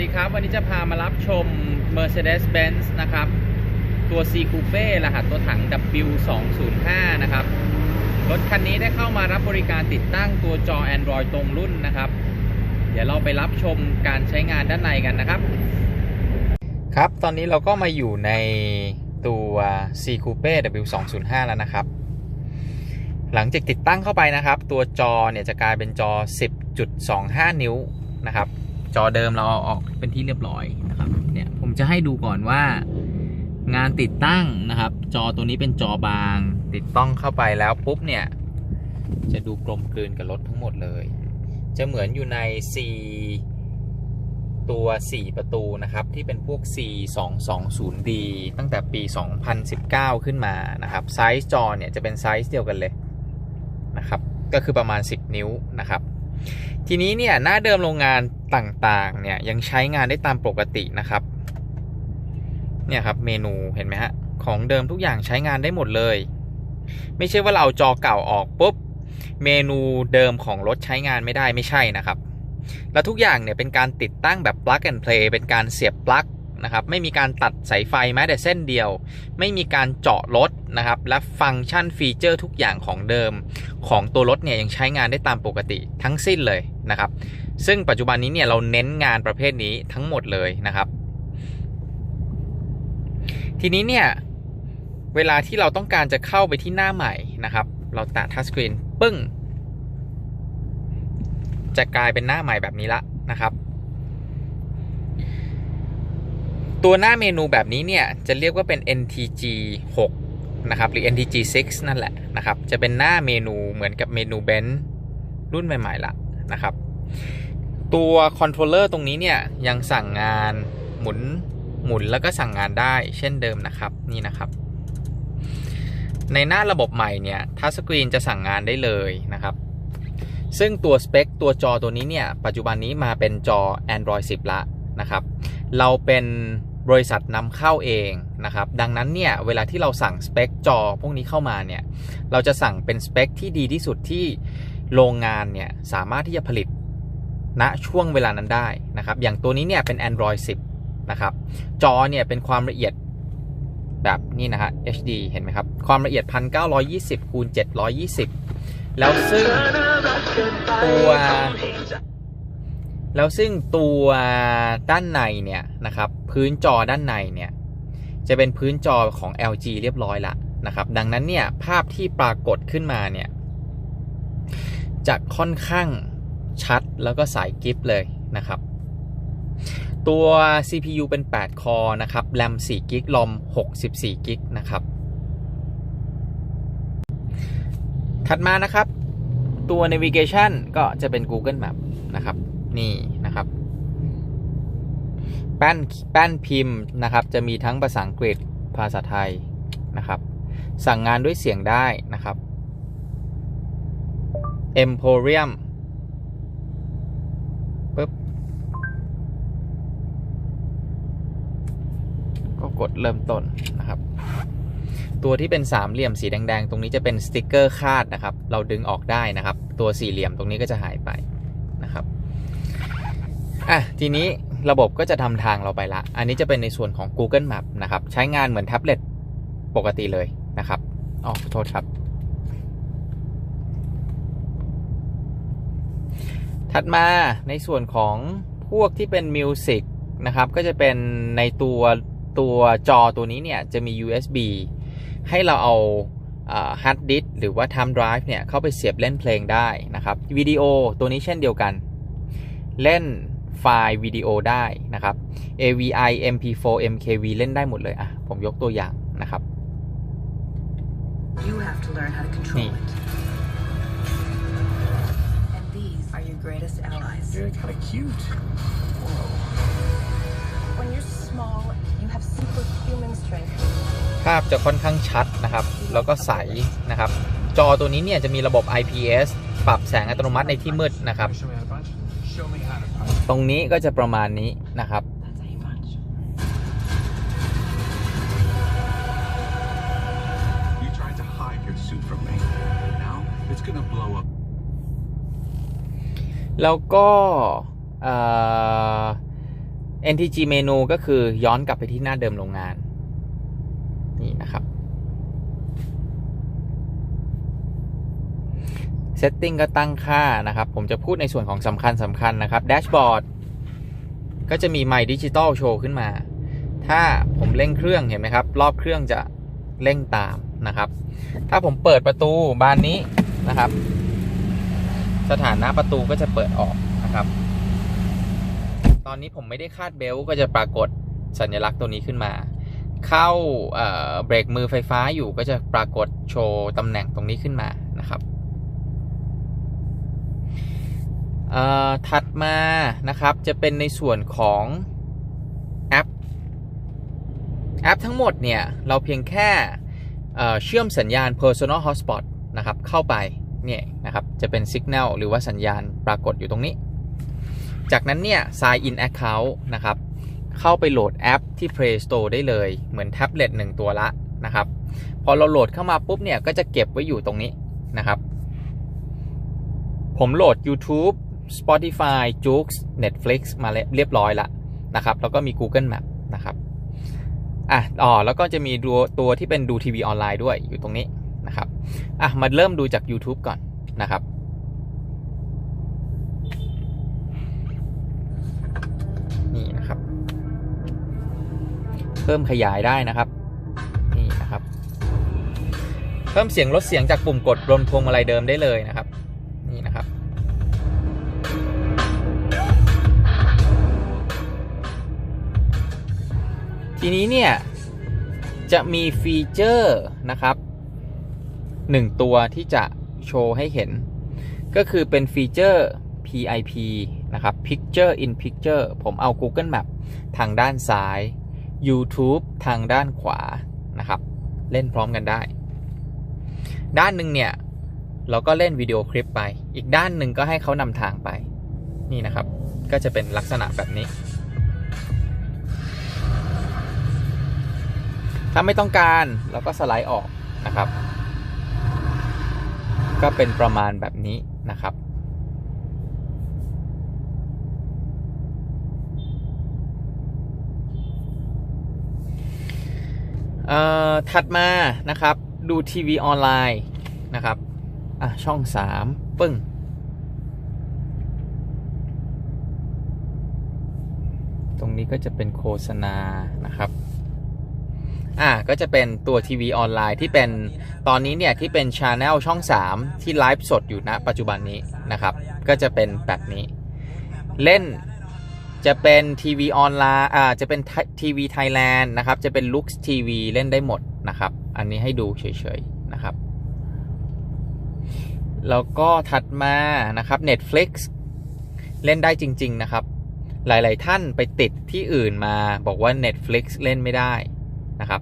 ดีครับ วันนี้จะพามารับชม Mercedes-Benz นะครับ ตัว C Coupe รหัสตัวถัง W205 นะครับ รถคันนี้ได้เข้ามารับบริการติดตั้งตัวจอ Android ตรงรุ่นนะครับ เดี๋ยวเราไปรับชมการใช้งานด้านในกันนะครับ ครับ ตอนนี้เราก็มาอยู่ในตัว C Coupe W205 แล้วนะครับ หลังจากติดตั้งเข้าไปนะครับ ตัวจอเนี่ยจะกลายเป็นจอ 10.25 นิ้วนะครับ จอเดิมเราเอาออกเป็นที่เรียบร้อยนะครับเนี่ยผมจะให้ดูก่อนว่างานติดตั้งนะครับ จอตัวนี้เป็นจอบาง ติดต้องเข้าไปแล้วปุ๊บเนี่ย จะดูกลมกลืนกับรถทั้งหมดเลย จะเหมือนอยู่ใน C ตัว 4 ประตูนะครับ ที่เป็นพวก C 2 2 0 D ตั้งแต่ปี 2019 ขึ้นมานะครับ ไซส์จอเนี่ยจะเป็นไซส์เดียวกันเลยนะครับ ก็คือประมาณ 10 นิ้วนะครับ ทีนี้เนี่ยหน้าเดิมโรงงานต่างๆ เนี่ยยังใช้งานได้ตามปกตินะครับ เนี่ยครับเมนูเห็นไหมฮะของเดิมทุกอย่างใช้งานได้หมดเลย ไม่ใช่ว่าเราเอาจอเก่าออกปุ๊บเมนูเดิมของรถใช้งานไม่ได้ไม่ใช่นะครับ แล้วทุกอย่างเนี่ยเป็นการติดตั้งแบบ plug and play เป็นการเสียบปลั๊ก นะครับไม่มีการตัดสายไฟแม้แต่เส้นเดียว ไม่มีการเจาะรถนะครับและฟังก์ชันฟีเจอร์ทุกอย่างของเดิม ของตัวรถเนี่ยยังใช้งานได้ตามปกติทั้งสิ้นเลยนะครับซึ่งปัจจุบันนี้เนี่ยเราเน้นงานประเภทนี้ทั้งหมดเลยนะครับ ทีนี้เนี่ยเวลาที่เราต้องการจะเข้าไปที่หน้าใหม่นะครับ เราแตะทัชสกรีนปึ้งจะกลายเป็นหน้าใหม่แบบนี้ละนะครับ ตัวหน้าเมนูแบบนี้เนี่ย จะเรียกว่าเป็น NTG 6นะครับ หรือ NTG 6 นั่นแหละนะครับ จะเป็นหน้าเมนูเหมือนกับเมนูเบนซ์รุ่นใหม่ ๆ ละนะครับ ตัวคอนโทรลเลอร์ตรงนี้เนี่ย ยังสั่งงานหมุนหมุนแล้วก็สั่งงานได้เช่นเดิมนะครับนี่นะครับในหน้าระบบใหม่เนี่ยทัชสกรีนจะสั่งงานได้เลยนะครับ ซึ่งตัวสเปคตัวจอตัวนี้เนี่ย ปัจจุบันนี้มาเป็นจอ Android 10 ละนะครับ เราเป็น บริษัทนำเข้าเองนะครับ ดังนั้นเนี่ยเวลาที่เราสั่งสเปคจอพวกนี้เข้ามาเนี่ยเราจะสั่งเป็นสเปคที่ดีที่สุดที่โรงงานเนี่ยสามารถที่จะผลิตณช่วงเวลานั้นได้นะครับ อย่างตัวนี้เนี่ยเป็น Android 10 นะครับ จอเนี่ยเป็นความละเอียดแบบนี่นะฮะ HD เห็นไหมครับ ความละเอียด 1920คูณ720 แล้วซึ่งตัว แล้วซึ่งตัวด้านในเนี่ยนะครับพื้นจอด้านในเนี่ยจะเป็นพื้นจอของ LG เรียบร้อยละนะครับดังนั้นเนี่ยภาพที่ปรากฏขึ้นมาเนี่ยจะค่อนข้างชัดแล้วก็สายกิฟเลยนะครับตัว CPU เป็น 8 คอนะครับแรม4กิกลอม64กิกนะครับ ถัดมานะครับ ตัว navigation ก็จะเป็น Google Map นะครับ นี่นะครับ แป้นแป้นพิมพ์นะครับ จะมีทั้งภาษาอังกฤษภาษาไทยนะครับ สั่งงานด้วยเสียงได้นะครับ Emporium ปึ๊บก็กดเริ่มต้นนะครับ ตัวที่เป็นสามเหลี่ยมสีแดง ๆ ตรงนี้จะเป็นสติกเกอร์คาดนะครับ เราดึงออกได้นะครับ ตัวสี่เหลี่ยมตรงนี้ก็จะหายไปนะครับ อะทีนี้ระบบก็จะทำทางเราไปละ อันนี้จะเป็นในส่วนของ Google Map นะครับ ใช้งานเหมือนแท็บเล็ตปกติเลยนะครับอ๋อโทษครับ ถัดมาในส่วนของพวกที่เป็นมิวสิกนะครับ ก็จะเป็นในตัวตัวจอตัวนี้เนี่ยจะมี USB ให้เราเอาฮาร์ดดิสหรือว่า Time Drive เนี่ยเข้าไปเสียบเล่นเพลงได้นะครับวิดีโอตัวนี้เช่นเดียวกัน เล่น ไฟล์วิดีโอได้นะครับ AVI MP4 MKV เล่นได้หมดเลยอะผมยกตัวอย่างนะครับ You have to learn how to control Nee. it. And these are your greatest allies. They're kind of cute. When you're small, you have superhuman strength. ภาพจะค่อนข้างชัดนะครับ แล้วก็ใสนะครับ จอตัวนี้เนี่ยจะมีระบบ IPS ปรับแสงอัตโนมัติในที่มืดนะครับ Show me how to punch. Show me how to punch. ตรงนี้ก็จะประมาณนี้นะครับ That's how you punch. You tried to hide your suit from me. Now it's gonna blow up. แล้วก็เอ่อ NTG เมนูก็คือย้อนกลับไปที่หน้าเดิมโรงงาน นี่นะครับ Setting ก็ตั้งค่านะครับ ผมจะพูดในส่วนของสำคัญสำคัญนะครับแดชบอร์ดก็จะมีไมค์ดิจิตอลโชว์ขึ้นมา ถ้าผมเร่งเครื่องเห็นไหมครับ รอบเครื่องจะเร่งตามนะครับ ถ้าผมเปิดประตูบานนี้นะครับ สถานะประตูก็จะเปิดออกนะครับ ตอนนี้ผมไม่ได้คาดเบลต์ก็จะปรากฏสัญลักษณ์ตัวนี้ขึ้นมา เข้าเอ่อเบรกมือไฟฟ้าอยู่ก็จะปรากฏโชว์ตำแหน่งตรงนี้ขึ้นมานะครับเอ่อ ถัดมานะครับจะเป็นในส่วนของแอปแอปทั้งหมดเนี่ย เราเพียงแค่เเชื่อมสัญญาณ personal hotspot นะครับเข้าไปเนี่ยนะครับจะเป็น signal หรือว่าสัญญาณปรากฏอยู่ตรงนี้ จากนั้นเนี่ย sign in account นะครับเข้าไปโหลดแอปที่ Play Store ได้เลยเหมือนแท็บเล็ตหนึ่งตัวละนะครับพอเราโหลดเข้ามาปุ๊บเนี่ยก็จะเก็บไว้อยู่ตรงนี้นะครับ ผมโหลด YouTube Spotify j o o x Netflix มาเรียบร้อยละนะครับ แล้วก็มี Google Map นะครับอะอ๋อแล้วก็จะมีตัวที่เป็นดูทีวีออนไลน์ด้วยอยู่ตรงนี้นะครับอะมาเริ่มดูจาก YouTube ก่อนนะครับนี่นะครับ เพิ่มขยายได้นะครับนี่นะครับ เพิ่มเสียงลดเสียงจากปุ่มกดบนพวงมาลัยเดิมได้เลยนะครับ ทีนี้เนี่ย จะมีฟีเจอร์นะครับหนึ่งตัวที่จะโชว์ให้เห็น ก็คือเป็นฟีเจอร์ PIP นะครับ Picture in Picture ผมเอา Google Map ทางด้านซ้าย YouTube ทางด้านขวานะครับ เล่นพร้อมกันได้ ด้านหนึ่งเนี่ย เราก็เล่นวิดีโอคลิปไป อีกด้านหนึ่งก็ให้เขานำทางไป นี่นะครับ ก็จะเป็นลักษณะแบบนี้ ถ้าไม่ต้องการเราก็สไลด์ออกนะครับ ก็เป็นประมาณแบบนี้นะครับ ถัดมานะครับดูทีวีออนไลน์นะครับอะช่อง 3 ปึ้งตรงนี้ก็จะเป็นโฆษณานะครับ อ่าก็จะเป็นตัวทีวีออนไลน์ที่เป็นตอนนี้เนี่ยที่เป็นช ANNEL ช่อง 3 ที่ไลฟ์สดอยู่ณปัจจุบันนี้นะครับ ก็จะเป็นแบบนี้ เล่นจะเป็นทีวีออนไลน์อ่าจะเป็นทีวีไทยแลนด์นะครับ จะเป็น Lux TV เล่นได้หมดนะครับ อันนี้ให้ดูเฉยๆนะครับ แล้วก็ถัดมานะครับ Netflix เล่นได้จริง ๆ นะครับ หลายๆท่านไปติดที่อื่นมาบอกว่า Netflix เล่นไม่ได้ นะครับ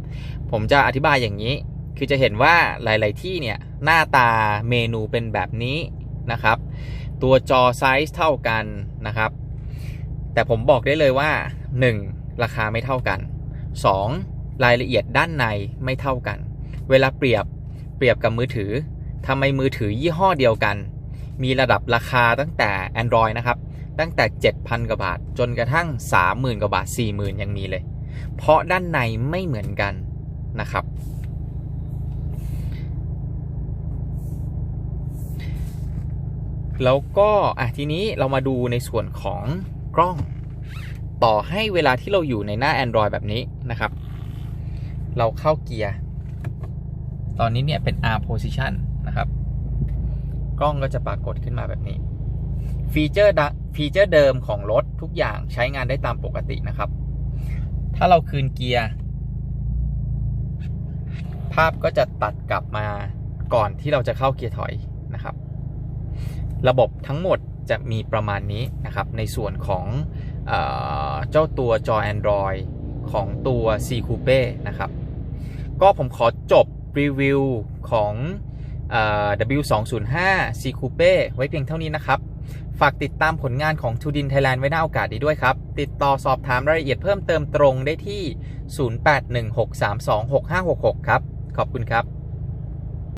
ผมจะอธิบายอย่างนี้ คือจะเห็นว่าหลาย ๆ ที่เนี่ยหน้าตาเมนูเป็นแบบนี้นะครับ ตัวจอไซส์เท่ากันนะครับ แต่ผมบอกได้เลยว่า 1. ราคาไม่เท่ากัน 2. รายละเอียดด้านในไม่เท่ากัน เวลาเปรียบเปรียบกับมือถือทำไมมือถือยี่ห้อเดียวกัน มีระดับราคาตั้งแต่ Android นะครับ ตั้งแต่ 7,000 กว่าบาท จนกระทั่ง 30,000 กว่าบาท 40,000 ยังมีเลย เพราะด้านในไม่เหมือนกันนะครับ แล้วก็อะทีนี้เรามาดูในส่วนของกล้อง ต่อให้เวลาที่เราอยู่ในหน้า Android แบบนี้นะครับ เราเข้าเกียร์ ตอนนี้เนี่ยเป็น R position นะครับ กล้องก็จะปรากฏขึ้นมาแบบนี้ฟีเจอร์ดฟีเจอร์เดิมของรถทุกอย่างใช้งานได้ตามปกตินะครับ ถ้าเราคืนเกียร์ ภาพก็จะตัดกลับมาก่อนที่เราจะเข้าเกียร์ถอยนะครับ ระบบทั้งหมดจะมีประมาณนี้นะครับ ในส่วนของเออเจ้าตัวจอ Android ของตัว C Coupe นะครับ ก็ผมขอจบรีวิวของ W205 C Coupe ไว้เพียงเท่านี้นะครับ ฝากติดตามผลงานของทูดินไทยแลนด์ไว้หน้าโอกาสดีด้วยครับ ติดต่อสอบถามรายละเอียดเพิ่มเติมตรงได้ที่ 0816326566 ครับ ขอบคุณครับ